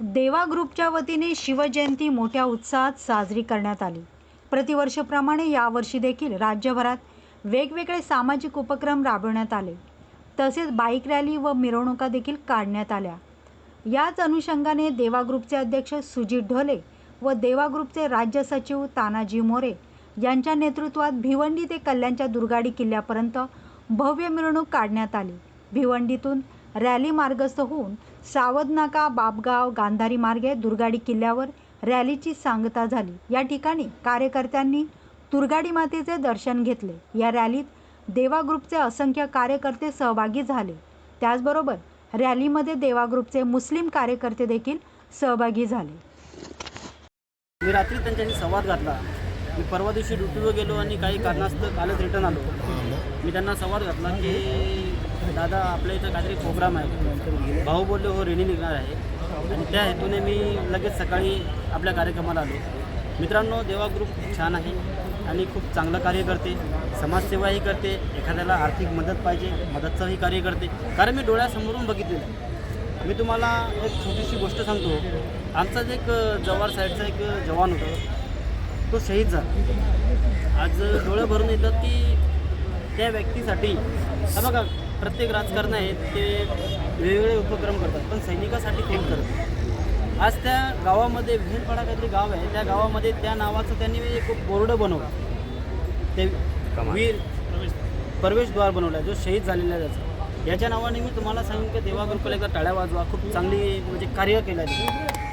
देवा ग्रुपच्या वतीने शिवजयंती मोठ्या उत्साहात साजरी करण्यात आली. प्रतिवर्षाप्रमाणे यावर्षी देखील राज्यभरात वेगवेगळे सामाजिक उपक्रम राबवण्यात आले. तसेच बाईक रॅली व मिरवणुका देखील काढण्यात आल्या. याच अनुषंगाने देवा ग्रुपचे अध्यक्ष सुजित ढोले व देवा ग्रुपचे राज्य सचिव तानाजी मोरे यांच्या नेतृत्वात भिवंडी ते कल्याणच्या दुर्गाडी किल्ल्यापर्यंत भव्य मिरवणूक काढण्यात आली. भिवंडीतून रॅली मार्गस्थ होऊन सावध नाका बापगाव गांधारी मार्गे दुर्गाडी किल्ल्यावर रॅलीची सांगता झाली. या ठिकाणी कार्यकर्त्यांनी दुर्गाडी मातेचे दर्शन घेतले. या रॅलीत देवा ग्रुपचे असंख्य कार्यकर्ते सहभागी झाले. त्याचबरोबर रॅलीमध्ये देवा ग्रुपचे मुस्लिम कार्यकर्ते देखील सहभागी झाले. मी रात्री त्यांच्याशी संवाद घातला. मी परवा दिवशी ड्युटीवर गेलो आणि काही कारणास्तव कालच रिटर्न आलो. मी त्यांना संवाद घातला की दादा आपल्या इथं काहीतरी प्रोग्राम आहे. भाऊ बोलले हो रेणी निघणार आहे. आणि त्या हेतूने मी लगेच सकाळी आपल्या कार्यक्रमाला आलो. मित्रांनो देवा ग्रुप खूप छान आहे आणि खूप चांगलं कार्य करते. समाजसेवाही करते. एखाद्याला आर्थिक मदत पाहिजे मदतचंही कार्य करते. कारण मी डोळ्यासमोरून बघितलेलं मी तुम्हाला एक छोटीशी गोष्ट सांगतो. आमचाच एक जवार साईडचा एक जवान होता तो शहीद झाला. आज डोळे भरून येतात की त्या व्यक्तीसाठी बघा प्रत्येक राजकारण आहेत ते वेगवेगळे उपक्रम करतात पण सैनिकासाठी कोण करत आज त्या गावामध्ये विहीरपाडा काहीतरी गाव आहे त्या गावामध्ये त्या नावाचं त्यांनी एक बोर्ड बनवलं. ते वीर प्रवेशद्वार बनवला जो शहीद झालेला आहे त्याचा. याच्या नावाने मी तुम्हाला सांगेन की देवा ग्रुपला एकदा टाळ्या वाजवा खूप चांगली म्हणजे कार्य केलं आहे